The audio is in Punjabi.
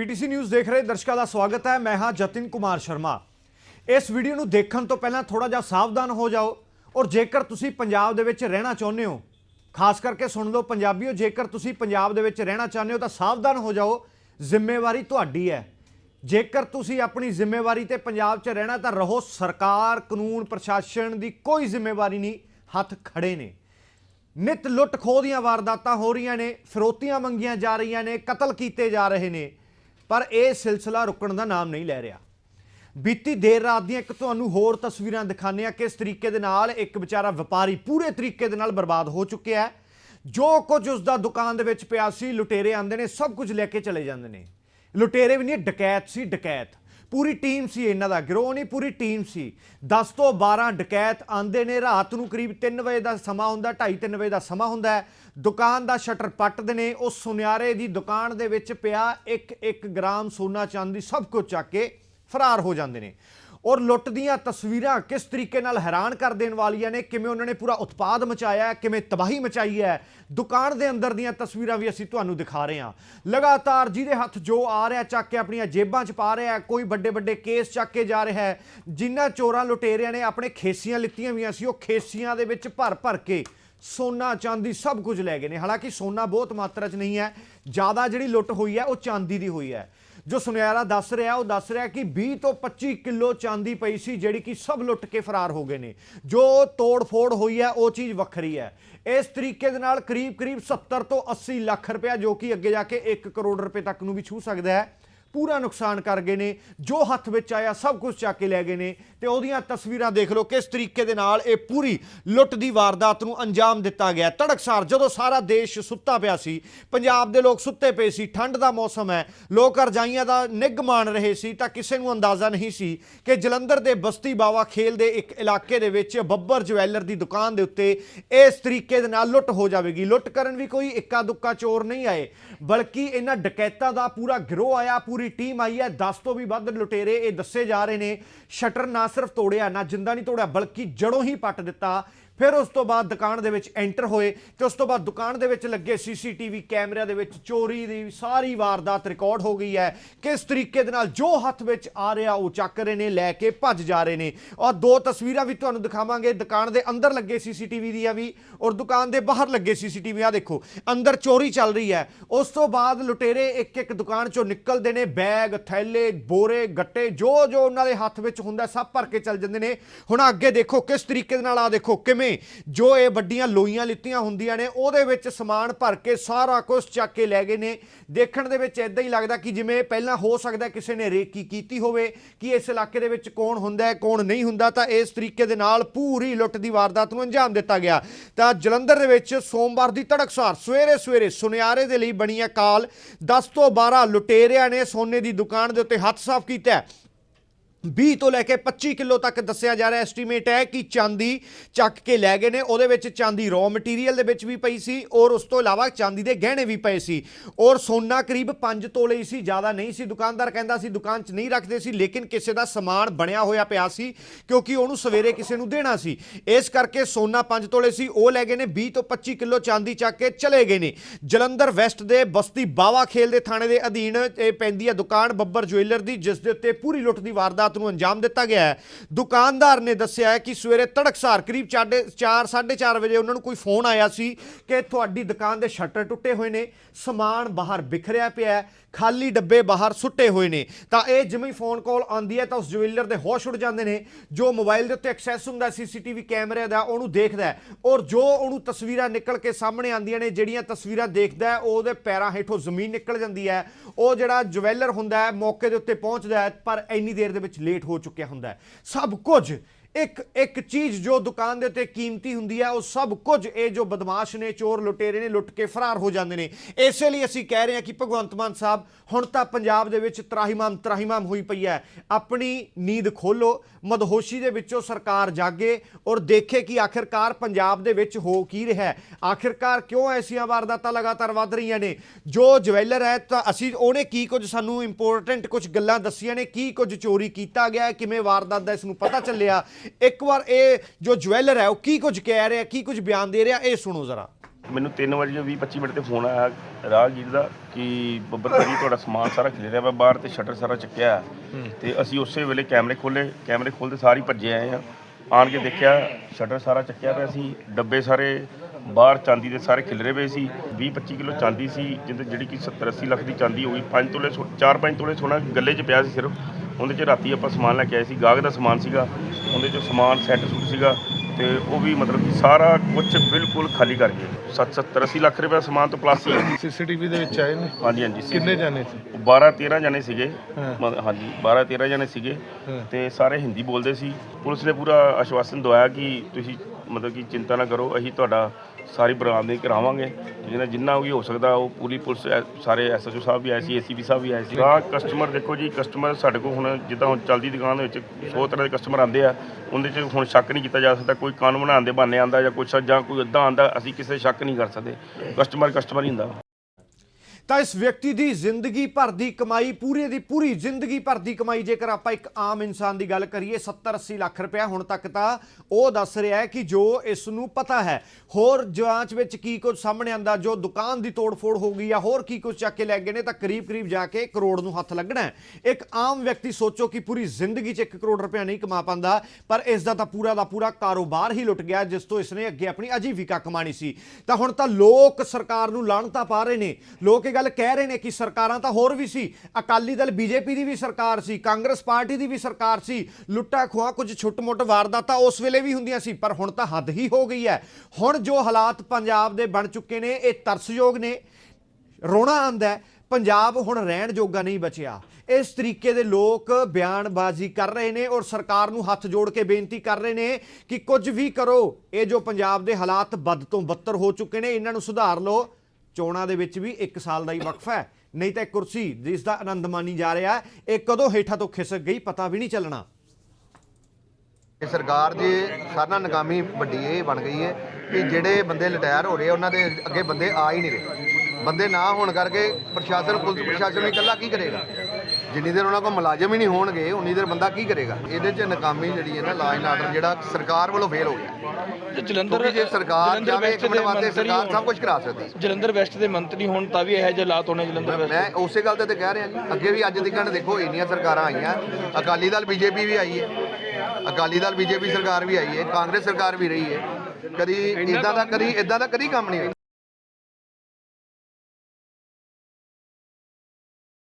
ਪੀਟੀਸੀ ਨਿਊਜ਼ ਦੇਖ ਰਹੇ ਦਰਸ਼ਕਾਂ ਦਾ ਸਵਾਗਤ ਹੈ। ਮੈਂ ਹਾਂ ਜਤਿਨ ਕੁਮਾਰ ਸ਼ਰਮਾ। ਇਸ ਵੀਡੀਓ ਨੂੰ ਦੇਖਣ ਤੋਂ ਪਹਿਲਾਂ ਥੋੜਾ ਜਿਹਾ ਸਾਵਧਾਨ ਹੋ ਜਾਓ ਔਰ ਜੇਕਰ ਤੁਸੀਂ ਪੰਜਾਬ ਦੇ ਵਿੱਚ ਰਹਿਣਾ ਚਾਹੁੰਦੇ ਹੋ, ਖਾਸ ਕਰਕੇ ਸੁਣ ਲਓ ਪੰਜਾਬੀਓ, ਜੇਕਰ ਤੁਸੀਂ ਪੰਜਾਬ ਦੇ ਵਿੱਚ ਰਹਿਣਾ ਚਾਹੁੰਦੇ ਹੋ ਤਾਂ ਸਾਵਧਾਨ ਹੋ ਜਾਓ, ਜ਼ਿੰਮੇਵਾਰੀ ਤੁਹਾਡੀ ਹੈ। ਜੇਕਰ ਤੁਸੀਂ ਆਪਣੀ ਜ਼ਿੰਮੇਵਾਰੀ ਤੇ ਪੰਜਾਬ 'ਚ ਰਹਿਣਾ ਤਾਂ ਰਹੋ, ਸਰਕਾਰ, ਕਾਨੂੰਨ, ਪ੍ਰਸ਼ਾਸਨ ਦੀ ਕੋਈ ਜ਼ਿੰਮੇਵਾਰੀ ਨਹੀਂ, ਹੱਥ ਖੜੇ ਨੇ। ਨਿਤ ਲੁੱਟ ਖੋਹ ਦੀਆਂ ਵਾਰਦਾਤਾਂ ਹੋ ਰਹੀਆਂ ਨੇ, ਫਿਰੋਤੀਆਂ ਮੰਗੀਆਂ ਜਾ ਰਹੀਆਂ ਨੇ, ਕਤਲ ਕੀਤੇ ਜਾ ਰਹੇ ਨੇ। ਪਰ ਇਹ ਸਿਲਸਿਲਾ ਰੁਕਣ ਦਾ ਨਾਮ ਨਹੀਂ ਲੈ ਰਿਹਾ। ਬੀਤੀ ਦੇਰ ਰਾਤ ਦੀਆਂ ਇੱਕ ਤੁਹਾਨੂੰ ਹੋਰ ਤਸਵੀਰਾਂ ਦਿਖਾਉਂਦੇ ਆ ਕਿਸ ਤਰੀਕੇ ਦੇ ਨਾਲ ਇੱਕ ਵਿਚਾਰਾ ਵਪਾਰੀ ਪੂਰੇ ਤਰੀਕੇ ਦੇ ਨਾਲ ਬਰਬਾਦ ਹੋ ਚੁੱਕਿਆ ਹੈ। ਜੋ ਕੁਝ ਉਸ ਦਾ ਦੁਕਾਨ ਦੇ ਵਿੱਚ ਪਿਆ ਸੀ, ਲੁਟੇਰੇ ਆਂਦੇ ਨੇ, ਸਭ ਕੁਝ ਲੈ ਕੇ ਚਲੇ ਜਾਂਦੇ ਨੇ। ਲੁਟੇਰੇ ਵੀ ਨਹੀਂ, ਡਕੈਤ ਸੀ, ਡਕੈਤ। ਪੂਰੀ ਟੀਮ ਸੀ ਇਹਨਾਂ ਦਾ, ਗਿਰੋਹ ਨਹੀਂ, ਪੂਰੀ ਟੀਮ ਸੀ। 10 ਤੋਂ 12 ਡਕੈਤ ਆਂਦੇ ਨੇ, ਰਾਤ ਨੂੰ ਕਰੀਬ 3 ਵਜੇ ਦਾ ਸਮਾਂ ਹੁੰਦਾ 2:30 3 ਵਜੇ ਦਾ ਸਮਾਂ ਹੁੰਦਾ ਹੈ। ਦੁਕਾਨ ਦਾ ਸ਼ਟਰ ਪੱਟਦੇ ਨੇ ਉਹ ਸੁਨਿਆਰੇ ਦੀ ਦੁਕਾਨ ਦੇ ਵਿੱਚ ਪਿਆ 1-1 ਗ੍ਰਾਮ ਸੋਨਾ ਚਾਂਦੀ ਸਭ ਕੁਝ ਚੱਕ ਕੇ ਫਰਾਰ ਹੋ ਜਾਂਦੇ ਨੇ। ਔਰ ਲੁੱਟ ਦੀਆਂ ਤਸਵੀਰਾਂ ਕਿਸ ਤਰੀਕੇ ਨਾਲ ਹੈਰਾਨ ਕਰ ਦੇਣ ਵਾਲੀਆਂ ਨੇ, ਕਿਵੇਂ ਉਹਨਾਂ ਨੇ ਪੂਰਾ ਉਤਪਾਦ ਮਚਾਇਆ, ਕਿਵੇਂ ਤਬਾਹੀ ਮਚਾਈ ਹੈ। ਦੁਕਾਨ ਦੇ ਅੰਦਰ ਦੀਆਂ ਤਸਵੀਰਾਂ ਵੀ ਅਸੀਂ ਤੁਹਾਨੂੰ ਦਿਖਾ ਰਹੇ ਹਾਂ। ਲਗਾਤਾਰ ਜਿਹਦੇ ਹੱਥ ਜੋ ਆ ਰਿਹਾ, ਚੱਕ ਕੇ ਆਪਣੀਆਂ ਜੇਬਾਂ 'ਚ ਪਾ ਰਿਹਾ, ਕੋਈ ਵੱਡੇ ਵੱਡੇ ਕੇਸ ਚੱਕ ਕੇ ਜਾ ਰਿਹਾ ਹੈ। ਜਿਨ੍ਹਾਂ ਚੋਰਾਂ ਲੁਟੇਰਿਆਂ ਨੇ ਆਪਣੇ ਖੇਸੀਆਂ ਲਿੱਤੀਆਂ ਵੀਆਂ ਸੀ, ਉਹ ਖੇਸੀਆਂ ਦੇ ਵਿੱਚ ਭਰ ਭਰ ਕੇ ਸੋਨਾ, ਚਾਂਦੀ ਸਭ ਕੁਝ ਲੈ ਗਏ ਨੇ। ਹਾਲਾਂਕਿ ਸੋਨਾ ਬਹੁਤ ਮਾਤਰਾ 'ਚ ਨਹੀਂ ਹੈ। ਜ਼ਿਆਦਾ ਜਿਹੜੀ ਲੁੱਟ ਹੋਈ ਹੈ, ਉਹ ਚਾਂਦੀ ਦੀ ਹੋਈ ਹੈ। ਜੋ ਸੁਨਿਆਰਾ ਦੱਸ ਰਿਹਾ, ਉਹ ਦੱਸ ਰਿਹਾ ਕਿ 20 ਤੋਂ 25 ਕਿਲੋ ਚਾਂਦੀ ਪਈ ਸੀ, ਜਿਹੜੀ ਕਿ ਸਭ ਲੁੱਟ ਕੇ ਫਰਾਰ ਹੋ ਗਏ ਨੇ। ਜੋ ਤੋੜ ਫੋੜ ਹੋਈ ਹੈ, ਉਹ ਚੀਜ਼ ਵੱਖਰੀ ਹੈ। ਇਸ ਤਰੀਕੇ ਦੇ ਨਾਲ ਕਰੀਬ ਕਰੀਬ 70 ਤੋਂ 80 ਲੱਖ ਰੁਪਇਆ, ਜੋ ਕਿ ਅੱਗੇ ਜਾ ਕੇ 1 ਕਰੋੜ ਰੁਪਏ ਤੱਕ ਨੂੰ ਵੀ ਛੂ ਸਕਦਾ ਹੈ। ਪੂਰਾ ਨੁਕਸਾਨ ਕਰ ਗਏ ਨੇ, ਜੋ ਹੱਥ ਵਿੱਚ ਆਇਆ ਸਭ ਕੁਝ ਚੱਕ ਕੇ ਲੈ ਗਏ ਨੇ ਤੇ ਉਹਦੀਆਂ ਤਸਵੀਰਾਂ ਦੇਖ ਲਓ ਕਿਸ ਤਰੀਕੇ ਦੇ ਨਾਲ ਇਹ ਪੂਰੀ ਲੁੱਟ ਦੀ ਵਾਰਦਾਤ ਨੂੰ ਅੰਜਾਮ ਦਿੱਤਾ ਗਿਆ। ਤੜਕਸਾਰ ਜਦੋਂ ਸਾਰਾ ਦੇਸ਼ ਸੁੱਤਾ ਪਿਆ ਸੀ, ਪੰਜਾਬ ਦੇ ਲੋਕ ਸੁੱਤੇ ਪਏ ਸੀ, ਠੰਡ ਦਾ ਮੌਸਮ ਹੈ, ਲੋਕ ਰਜਾਈਆਂ ਦਾ ਨਿੱਘ ਮਾਣ ਰਹੇ ਸੀ, ਤਾਂ ਕਿਸੇ ਨੂੰ ਅੰਦਾਜ਼ਾ ਨਹੀਂ ਸੀ ਕਿ ਜਲੰਧਰ ਦੇ ਬਸਤੀ ਬਾਵਾ ਖੇਲ ਦੇ ਇੱਕ ਇਲਾਕੇ ਦੇ ਵਿੱਚ ਬੱਬਰ ਜਵੈਲਰ ਦੀ ਦੁਕਾਨ ਦੇ ਉੱਤੇ ਇਸ ਤਰੀਕੇ ਦੇ ਨਾਲ ਲੁੱਟ ਹੋ ਜਾਵੇਗੀ। ਲੁੱਟ ਕਰਨ ਵੀ ਕੋਈ ਇੱਕਾ ਦੁੱਕਾ ਚੋਰ ਨਹੀਂ ਆਏ, ਬਲਕਿ ਇਹਨਾਂ ਡਕੈਤਾਂ ਦਾ ਪੂਰਾ ਗਿਰੋਹ ਆਇਆ, ਪੂਰੀ ਟੀਮ ਆਈ ਹੈ 10 ਤੋਂ ਵੀ ਵੱਧ ਲੁਟੇਰੇ ਇਹ ਦੱਸੇ ਜਾ ਰਹੇ ਨੇ। ਸ਼ਟਰ ਨਾ ਸਿਰਫ ਤੋੜਿਆ, ਨਾ ਜਿੰਦਾ ਨਹੀਂ ਤੋੜਿਆ, ਬਲਕਿ ਜੜੋਂ ਹੀ ਪੱਟ ਦਿੱਤਾ। ਫਿਰ ਉਸ ਤੋਂ ਬਾਅਦ ਦੁਕਾਨ ਦੇ ਵਿੱਚ ਐਂਟਰ ਹੋਏ ਤੇ ਉਸ ਤੋਂ ਬਾਅਦ ਦੁਕਾਨ ਦੇ ਵਿੱਚ ਲੱਗੇ ਸੀਸੀਟੀਵੀ ਕੈਮਰਿਆਂ ਦੇ ਵਿੱਚ ਚੋਰੀ ਦੀ ਸਾਰੀ ਵਾਰਦਾਤ ਰਿਕਾਰਡ ਹੋ ਗਈ ਹੈ। ਕਿਸ ਤਰੀਕੇ ਦੇ ਨਾਲ ਜੋ ਹੱਥ ਵਿੱਚ ਆ ਰਿਹਾ ਉਹ ਚੱਕ ਰਹੇ ਨੇ, ਲੈ ਕੇ ਭੱਜ ਜਾ ਰਹੇ ਨੇ। ਔਰ ਦੋ ਤਸਵੀਰਾਂ ਵੀ ਤੁਹਾਨੂੰ ਦਿਖਾਵਾਂਗੇ। ਦੁਕਾਨ ਦੇ ਅੰਦਰ ਲੱਗੇ ਸੀਸੀਟੀਵੀ ਦੀਆਂ ਵੀ ਔਰ ਦੁਕਾਨ ਦੇ ਬਾਹਰ ਲੱਗੇ ਸੀਸੀਟੀਵੀ। ਆ ਦੇਖੋ, ਅੰਦਰ ਚੋਰੀ ਚੱਲ ਰਹੀ ਹੈ। ਉਸ ਤੋਂ ਬਾਅਦ ਲੁਟੇਰੇ ਇੱਕ ਇੱਕ ਦੁਕਾਨ ਚੋਂ ਨਿਕਲਦੇ ਨੇ। ਬੈਗ, ਥੈਲੇ, ਬੋਰੇ, ਗੱਟੇ ਜੋ ਜੋ ਉਹਨਾਂ ਦੇ ਹੱਥ ਵਿੱਚ ਹੁੰਦਾ, ਸਭ ਭਰ ਕੇ ਚੱਲ ਜਾਂਦੇ ਨੇ। ਹੁਣ ਅੱਗੇ ਦੇਖੋ, ਕਿਸ ਤਰੀਕੇ ਦੇ ਨਾਲ ਆ ਦੇਖੋ, ਕਿਵੇਂ ਜੋ ਇਹ ਵੱਡੀਆਂ ਲੋਈਆਂ ਲਿੱਤੀਆਂ ਹੁੰਦੀਆਂ ਨੇ, ਉਹਦੇ ਵਿੱਚ ਸਮਾਨ ਭਰ ਕੇ ਸਾਰਾ ਕੁਝ ਚੱਕ ਕੇ ਲੈ ਗਏ ਨੇ। ਦੇਖਣ ਦੇ ਵਿੱਚ ਇਦਾਂ ਹੀ ਲੱਗਦਾ ਕਿ ਜਿਵੇਂ ਪਹਿਲਾਂ ਹੋ ਸਕਦਾ ਕਿਸੇ ਨੇ ਰੇਕੀ ਕੀਤੀ ਹੋਵੇ ਕਿ ਇਸ ਇਲਾਕੇ ਦੇ ਵਿੱਚ ਕੌਣ ਹੁੰਦਾ ਹੈ, ਕੌਣ ਨਹੀਂ ਹੁੰਦਾ, ਤਾਂ ਇਸ ਤਰੀਕੇ ਦੇ ਨਾਲ ਪੂਰੀ ਲੁੱਟ ਦੀ ਵਾਰਦਾਤ ਨੂੰ ਅੰਜਾਮ ਦਿੱਤਾ ਗਿਆ। ਤਾਂ ਜਲੰਧਰ ਦੇ ਵਿੱਚ ਸੋਮਵਾਰ ਦੀ ਤੜਕਸਾਰ ਸਵੇਰੇ ਸਵੇਰੇ ਸੁਨਿਆਰੇ ਦੇ ਲਈ ਬਣੀ ਹੈ ਕਾਲ। 10 ਤੋਂ 12 ਲੁਟੇਰਿਆਂ ਨੇ ਸੋਨੇ ਦੀ ਦੁਕਾਨ ਦੇ ਉੱਤੇ ਹੱਥ ਸਾਫ਼ ਕੀਤਾ 20 ਤੋਂ ਲੈ ਕੇ 25 ਕਿਲੋ ਤੱਕ ਦੱਸਿਆ ਜਾ ਰਿਹਾ ਐਸਟੀਮੇਟ ਹੈ ਕਿ ਚਾਂਦੀ ਚੱਕ ਕੇ ਲੈ ਗਏ ਨੇ। ਉਹਦੇ ਵਿੱਚ ਚਾਂਦੀ ਰॉ ਮਟੀਰੀਅਲ ਦੇ ਵਿੱਚ ਵੀ ਪਈ ਸੀ ਔਰ ਉਸ ਤੋਂ ਇਲਾਵਾ ਚਾਂਦੀ ਦੇ ਗਹਿਣੇ ਵੀ ਪਏ ਸੀ। ਔਰ ਸੋਨਾ ਕਰੀਬ 5 ਤੋਲੇ ਹੀ ਸੀ, ਜ਼ਿਆਦਾ ਨਹੀਂ ਸੀ। ਦੁਕਾਨਦਾਰ ਕਹਿੰਦਾ ਸੀ ਦੁਕਾਨ 'ਚ ਨਹੀਂ ਰੱਖਦੇ ਸੀ, ਲੇਕਿਨ ਕਿਸੇ ਦਾ ਸਮਾਨ ਬਣਿਆ ਹੋਇਆ ਪਿਆ ਸੀ ਕਿਉਂਕਿ ਉਹਨੂੰ ਸਵੇਰੇ ਕਿਸੇ ਨੂੰ ਦੇਣਾ ਸੀ। ਇਸ ਕਰਕੇ ਸੋਨਾ 5 ਤੋਲੇ ਸੀ, ਉਹ ਲੈ ਗਏ ਨੇ। 20 ਤੋਂ 25 ਕਿਲੋ ਚਾਂਦੀ ਚੱਕ ਕੇ ਚਲੇ ਗਏ ਨੇ। ਜਲੰਧਰ ਵੈਸਟ ਦੇ ਬਸਤੀ ਬਾਵਾ ਖੇਲ ਦੇ ਥਾਣੇ ਦੇ ਅਧੀਨ ਇਹ ਪੈਂਦੀ ਹੈ ਦੁਕਾਨ ਬੱਬਰ ਜੁਐਲਰ ਦੀ, ਜਿਸ ਦੇ ਉੱਤੇ ਪੂਰੀ ਲੁੱਟ ਦੀ ਵਾਰਦਾਤ ਨੂੰ ਅੰਜਾਮ ਦਿੱਤਾ ਗਿਆ ਹੈ। ਦੁਕਾਨਦਾਰ ਨੇ ਦੱਸਿਆ ਕਿ ਸਵੇਰੇ ਤੜਕਸਾਰ ਕਰੀਬ 4 4:30 ਵਜੇ ਉਹਨਾਂ ਨੂੰ ਕੋਈ ਫੋਨ ਆਇਆ ਸੀ ਕਿ ਤੁਹਾਡੀ ਦੁਕਾਨ ਦੇ ਸ਼ਟਰ ਟੁੱਟੇ ਹੋਏ ਨੇ, ਸਮਾਨ ਬਾਹਰ ਬਿਖਰਿਆ ਪਿਆ ਹੈ। ਖਾਲੀ ਡੱਬੇ ਬਾਹਰ ਸੁੱਟੇ ਹੋਏ ਨੇ। ਤਾਂ ਇਹ ਜਿਵੇਂ ਹੀ ਫੋਨ ਕਾਲ ਆਉਂਦੀ ਹੈ ਤਾਂ ਉਸ ਜੁਐਲਰ ਦੇ ਹੋਸ਼ ਉੱਡ ਜਾਂਦੇ ਨੇ। ਜੋ ਮੋਬਾਈਲ ਦੇ ਉੱਤੇ ਐਕਸੈਸ ਹੁੰਦਾ ਸੀਸੀਟੀਵੀ ਕੈਮਰੇ ਦਾ, ਉਹਨੂੰ ਦੇਖਦਾ ਔਰ ਜੋ ਉਹਨੂੰ ਤਸਵੀਰਾਂ ਨਿਕਲ ਕੇ ਸਾਹਮਣੇ ਆਉਂਦੀਆਂ ਨੇ, ਜਿਹੜੀਆਂ ਤਸਵੀਰਾਂ ਦੇਖਦਾ ਉਹਦੇ ਪੈਰਾਂ ਹੇਠੋਂ ਜ਼ਮੀਨ ਨਿਕਲ ਜਾਂਦੀ ਹੈ। ਉਹ ਜਿਹੜਾ ਜਵੈਲਰ ਹੁੰਦਾ ਹੈ, ਮੌਕੇ ਦੇ ਉੱਤੇ ਪਹੁੰਚਦਾ ਹੈ, ਪਰ ਇੰਨੀ ਦੇਰ ਦੇ ਵਿੱਚ ਲੇਟ ਹੋ ਚੁੱਕਿਆ ਹੁੰਦਾ ਸਭ ਕੁਝ ਇੱਕ ਇੱਕ ਚੀਜ਼ ਜੋ ਦੁਕਾਨ ਦੇ ਉੱਤੇ ਕੀਮਤੀ ਹੁੰਦੀ ਹੈ, ਉਹ ਸਭ ਕੁਝ ਇਹ ਜੋ ਬਦਮਾਸ਼ ਨੇ, ਚੋਰ ਲੁਟੇਰੇ ਨੇ, ਲੁੱਟ ਕੇ ਫਰਾਰ ਹੋ ਜਾਂਦੇ ਨੇ। ਇਸੇ ਲਈ ਅਸੀਂ ਕਹਿ ਰਹੇ ਹਾਂ ਕਿ ਭਗਵੰਤ ਮਾਨ ਸਾਹਿਬ, ਹੁਣ ਤਾਂ ਪੰਜਾਬ ਦੇ ਵਿੱਚ ਤਰਾਹੀਮਾਮ ਤਰਾਹੀਮਾਮ ਹੋਈ ਪਈ ਹੈ। ਆਪਣੀ ਨੀਂਦ ਖੋਲੋ ਮਦਹੋਸ਼ੀ ਦੇ ਵਿੱਚੋਂ ਸਰਕਾਰ ਜਾਗੇ ਔਰ ਦੇਖੇ ਕਿ ਆਖਿਰਕਾਰ ਪੰਜਾਬ ਦੇ ਵਿੱਚ ਹੋ ਕੀ ਰਿਹਾ ਹੈ। ਆਖਿਰਕਾਰ ਕਿਉਂ ਐਸੀਆਂ ਵਾਰਦਾਤਾਂ ਲਗਾਤਾਰ ਵੱਧ ਰਹੀਆਂ ਨੇ? ਜੋ ਜਵੈਲਰ ਹੈ, ਤਾਂ ਅਸੀਂ, ਉਹਨੇ ਕੀ ਕੁਝ ਸਾਨੂੰ ਇੰਪੋਰਟੈਂਟ ਕੁਝ ਗੱਲਾਂ ਦੱਸੀਆਂ ਨੇ? ਕੀ ਕੁਝ ਚੋਰੀ ਕੀਤਾ ਗਿਆ ਕਿਵੇਂ ਵਾਰਦਾਤ ਦਾ ਇਸ ਨੂੰ ਪਤਾ ਚੱਲਿਆ? ਇੱਕ ਵਾਰ ਇਹ ਜੋ ਜਵੈਲਰ ਹੈ ਉਹ ਕੀ ਕੁਝ ਕਹਿ ਰਿਹਾ ਕੀ ਕੁਝ ਬਿਆਨ ਦੇ ਰਿਹਾ ਇਹ ਸੁਣੋ ਜ਼ਰਾ। ਮੈਨੂੰ 3 ਵਜੇ 20 25 ਮਿੰਟ ਤੇ ਫੋਨ ਆਇਆ ਰਾਹਗੀਰ ਦਾ ਕਿ ਬੱਬਰ ਭਾਜੀ ਤੁਹਾਡਾ ਸਮਾਨ ਸਾਰਾ ਖਿਲਰਿਆ ਵਾ ਬਾਹਰ ਤੇ ਸ਼ਟਰ ਸਾਰਾ ਚੱਕਿਆ ਹੈ। ਤੇ ਅਸੀਂ ਉਸੇ ਵੇਲੇ ਕੈਮਰੇ ਖੋਲੇ ਕੈਮਰੇ ਖੋਲਦੇ ਸਾਰੀ ਭੱਜੇ ਆਏ ਆ ਆਣ ਕੇ ਦੇਖਿਆ ਸ਼ਟਰ ਸਾਰਾ ਚੱਕਿਆ ਪਿਆ ਸੀ ਡੱਬੇ ਸਾਰੇ ਬਾਹਰ ਚਾਂਦੀ ਦੇ ਸਾਰੇ ਖਿਲਰੇ ਪਏ ਸੀ 20 25 ਕਿਲੋ ਚਾਂਦੀ ਸੀ ਜਿਹਦੇ ਜਿਹੜੀ ਕਿ 70 80 ਲੱਖ ਦੀ ਚਾਂਦੀ ਹੋਈ 5 ਤੋਲੇ 4 5 ਤੋਲੇ ਸੋਨਾ ਗੱਲੇ 'ਚ ਪਿਆ ਸੀ ਸਿਰਫ ਉਹਦੇ 'ਚ ਰਾਤੀ ਆਪਾਂ ਸਮਾਨ ਲੈ ਕੇ ਆਏ ਸੀ ਗਾਹਕ ਦਾ ਸਮਾਨ ਸੀਗਾ ਉਹਦੇ 'ਚ ਸਮਾਨ ਸੈੱਟ ਸੁੱਟ ਸੀਗਾ ਤੇ ਉਹ ਵੀ ਮਤਲਬ ਕਿ ਸਾਰਾ ਕੁਝ ਬਿਲਕੁਲ ਖਾਲੀ ਕਰ ਗਏ। 70 80 ਲੱਖ ਰੁਪਏ ਸਮਾਨ ਤੋਂ ਪਲੱਸ ਹੀ। ਸੀਸੀਟੀਵੀ ਦੇ ਵਿੱਚ ਆਏ ਨੇ? ਹਾਂਜੀ ਹਾਂਜੀ ਕਿੰਨੇ ਜਾਣੇ ਸੀ? 12 13 ਜਣੇ ਸੀਗੇ। ਹਾਂਜੀ 12 13 ਜਣੇ ਸੀਗੇ। ਤੇ ਸਾਰੇ ਹਿੰਦੀ ਬੋਲਦੇ ਸੀ। ਪੁਲਿਸ ਨੇ ਪੂਰਾ ਆਸ਼ਵਾਸਨ ਦਵਾਇਆ ਕਿ ਤੁਸੀਂ ਮਤਲਬ ਕਿ ਚਿੰਤਾ ਨਾ ਕਰੋ ਅਸੀਂ ਤੁਹਾਡਾ ਸਾਰੀ ਬਰਾਮਦਗੀ ਕਰਾਵਾਂਗੇ। ਜਿਹਨਾਂ ਜਿੰਨਾ ਵੀ ਹੋ ਸਕਦਾ ਉਹ ਪੂਰੀ ਪੁਲਿਸ ਐ- ਸਾਰੇ ਐਸਐਚਓ ਸਾਹਿਬ ਵੀ ਆਏ ਸੀ ਏਸੀਪੀ ਸਾਹਿਬ ਵੀ ਆਏ ਸੀ। ਆ ਕਸਟਮਰ ਦੇਖੋ ਜੀ ਕਸਟਮਰ ਸਾਡੇ ਕੋਲ ਹੁਣ ਜਿੱਦਾਂ ਹੁਣ ਚੱਲਦੀ ਦੁਕਾਨ ਦੇ ਵਿੱਚ 100 ਤਰ੍ਹਾਂ ਦੇ ਕਸਟਮਰ ਆਉਂਦੇ ਆ ਉਹਦੇ 'ਚ ਹੁਣ ਸ਼ੱਕ ਨਹੀਂ ਕੀਤਾ ਜਾ ਸਕਦਾ ਕੋਈ ਕਾਨੂੰਨ ਬਣਾਉਣ ਦੇ ਬਹਾਨੇ ਆਂਦਾ ਜਾਂ ਕੁਛ ਜਾਂ ਕੋਈ ਅੱਧਾ ਆਂਦਾ ਅਸੀਂ ਕਿਸੇ 'ਤੇ ਸ਼ੱਕ ਨਹੀਂ ਕਰ ਸਕਦੇ। ਕਸਟਮਰ ਕਸਟਮਰ ਹੀ ਹੁੰਦਾ। ਤਾਂ ਇਸ ਵਿਅਕਤੀ ਦੀ ਜ਼ਿੰਦਗੀ ਭਰ ਦੀ ਕਮਾਈ, ਪੂਰੇ ਦੀ ਪੂਰੀ ਜ਼ਿੰਦਗੀ ਭਰ ਦੀ ਕਮਾਈ ਜੇਕਰ ਆਪਾਂ ਇੱਕ ਆਮ ਇਨਸਾਨ ਦੀ ਗੱਲ ਕਰੀਏ 70 80 ਲੱਖ ਰੁਪਇਆ ਹੁਣ ਤੱਕ ਤਾਂ ਉਹ ਦੱਸ ਰਿਹਾ ਹੈ ਕਿ ਜੋ ਇਸ ਨੂੰ ਪਤਾ ਹੈ। ਹੋਰ ਜਾਂਚ ਵਿੱਚ ਕੀ ਕੁਝ ਸਾਹਮਣੇ ਆਂਦਾ ਜੋ ਦੁਕਾਨ ਦੀ ਤੋੜ-ਫੋੜ ਹੋ ਗਈ ਜਾਂ ਹੋਰ ਕੀ ਕੁਝ ਚੱਕ ਕੇ ਲੈ ਗਏ ਨੇ, ਤਾਂ ਕਰੀਬ-ਕਰੀਬ ਜਾ ਕੇ ਕਰੋੜ ਨੂੰ ਹੱਥ ਲੱਗਣਾ ਹੈ। ਇੱਕ ਆਮ ਵਿਅਕਤੀ ਸੋਚੋ ਕਿ ਪੂਰੀ ਜ਼ਿੰਦਗੀ 'ਚ 1 ਕਰੋੜ ਰੁਪਇਆ ਨਹੀਂ ਕਮਾ ਪਾਉਂਦਾ, ਪਰ ਇਸ ਦਾ ਤਾਂ ਪੂਰਾ ਦਾ ਪੂਰਾ ਕਾਰੋਬਾਰ ਹੀ ਲੁੱਟ ਗਿਆ, ਜਿਸ ਤੋਂ ਇਸ ਨੇ ਅੱਗੇ ਆਪਣੀ ਆਜੀਵਿਕਾ ਕਮਾਣੀ ਸੀ। ਤਾਂ ਹੁਣ ਤਾਂ ਲੋਕ ਸਰਕਾਰ ਨੂੰ ਲਾਣਤਾ ਪਾ ਰਹੇ ਨੇ। ਲੋਕ ਇਹ ਗੱਲ ਕਹਿ ਰਹੇ ਨੇ ਕਿ ਸਰਕਾਰਾਂ ਤਾਂ ਹੋਰ ਵੀ ਸੀ। ਅਕਾਲੀ ਦਲ ਬੀਜੇਪੀ ਦੀ ਵੀ ਸਰਕਾਰ ਸੀ, ਕਾਂਗਰਸ ਪਾਰਟੀ ਦੀ ਵੀ ਸਰਕਾਰ ਸੀ। ਲੁੱਟਾ ਖੋਆ ਕੁਝ ਛੁੱਟ-ਮੁੱਟ ਵਾਰਦਾਤਾਂ ਉਸ ਵੇਲੇ ਵੀ ਹੁੰਦੀਆਂ ਸੀ, ਪਰ ਹੁਣ ਤਾਂ ਹੱਦ ਹੀ ਹੋ ਗਈ ਹੈ। ਹੁਣ ਜੋ ਹਾਲਾਤ ਪੰਜਾਬ ਦੇ ਬਣ ਚੁੱਕੇ ਨੇ, ਇਹ ਤਰਸਯੋਗ ਨੇ। ਰੋਣਾ ਆਂਦਾ ਪੰਜਾਬ ਹੁਣ ਰਹਿਣ ਜੋਗਾ ਨਹੀਂ ਬਚਿਆ। ਇਸ ਤਰੀਕੇ ਦੇ ਲੋਕ ਬਿਆਨਬਾਜ਼ੀ ਕਰ ਰਹੇ ਨੇ ਔਰ ਸਰਕਾਰ ਨੂੰ ਹੱਥ ਜੋੜ ਕੇ ਬੇਨਤੀ ਕਰ ਰਹੇ ਨੇ ਕਿ ਕੁਝ ਵੀ ਕਰੋ। ਇਹ ਜੋ ਪੰਜਾਬ ਦੇ ਹਾਲਾਤ ਵੱਧ ਤੋਂ ਬੱਤਰ ਹੋ ਚੁੱਕੇ ਨੇ, ਇਹਨਾਂ ਨੂੰ ਸੁਧਾਰ ਲਓ। ਚੋਣਾਂ ਦੇ ਵਿੱਚ ਵੀ 1 ਸਾਲ ਦਾ ਹੀ ਵਕਫਾ ਹੈ। ਨਹੀਂ ਤਾਂ ਇਹ ਕੁਰਸੀ ਜਿਸ ਦਾ ਆਨੰਦ ਮਾਨੀ ਜਾ ਰਿਹਾ ਹੈ, ਇਹ ਕਦੋਂ ਹੇਠਾਂ ਤੋਂ ਖਿਸਕ ਗਈ ਪਤਾ ਵੀ ਨਹੀਂ ਚੱਲਣਾ। ਇਹ ਸਰਕਾਰ ਦੀ ਸਾਰਾ ਨਾਕਾਮੀ ਵੱਡੀ ਇਹ ਬਣ ਗਈ ਹੈ ਕਿ ਜਿਹੜੇ ਬੰਦੇ ਰਿਟਾਇਰ ਹੋ ਰਹੇ ਉਹਨਾਂ ਦੇ ਅੱਗੇ ਬੰਦੇ ਆ ਹੀ ਨਹੀਂ ਰਹੇ। ਬੰਦੇ ਨਾ ਹੋਣ ਕਰਕੇ ਪ੍ਰਸ਼ਾਸਨ ਪੁਲਿਸ ਪ੍ਰਸ਼ਾਸਨ ਵੀ ਇਕੱਲਾ ਕੀ ਕਰੇਗਾ? ਜਿੰਨੀ ਦੇਰ ਉਹਨਾਂ ਕੋਲ ਮੁਲਾਜ਼ਮ ਹੀ ਨਹੀਂ ਹੋਣਗੇ ਉਨੀ ਦੇਰ ਬੰਦਾ ਕੀ ਕਰੇਗਾ? ਇਹਦੇ 'ਚ ਨਾਕਾਮੀ ਜਿਹੜੀ ਹੈ ਨਾ ਲਾਅ ਐਂਡ ਆਰਡਰ ਜਿਹੜਾ ਸਰਕਾਰ ਵੱਲੋਂ ਫੇਲ ਹੋ ਗਿਆ। ਜਲੰਧਰ ਜੇ ਸਰਕਾਰ ਵੈਸਟ ਇੱਕ ਦੇ ਮਿੰਟ ਵਾਸਤੇ ਸਰਕਾਰ ਹੋਣ- ਸਭ ਕੁਝ ਕਰਾ ਸਕਦੀ ਜਲੰਧਰ ਵੈਸਟ ਦੇ ਮੰਤਰੀ ਹੋਣ ਤਾਂ ਵੀ ਇਹੋ ਜਿਹੇ ਹਾਲਾਤ ਹੋਣੇ ਜਲੰਧਰ ਵੈਸਟ ਮੈਂ ਉਸੇ ਗੱਲ ਤੇ ਤੇ ਕਹਿ ਰਿਹਾ ਜੀ। ਅੱਗੇ ਵੀ ਅੱਜ ਤੱਕ ਦੇਖੋ ਇੰਨੀਆਂ ਸਰਕਾਰਾਂ ਆਈਆਂ। ਅਕਾਲੀ ਦਲ ਬੀਜੇਪੀ ਵੀ ਆਈ ਹੈ। ਅਕਾਲੀ ਦਲ ਬੀਜੇਪੀ ਸਰਕਾਰ ਵੀ ਆਈ ਹੈ। ਕਾਂਗਰਸ ਸਰਕਾਰ ਵੀ ਰਹੀ ਹੈ। ਕਦੀ ਇਦਾਂ ਦਾ ਕਦੀ ਇਦਾਂ ਦਾ ਕਦੀ ਕੰਮ ਨਹੀਂ ਹੋਇਆ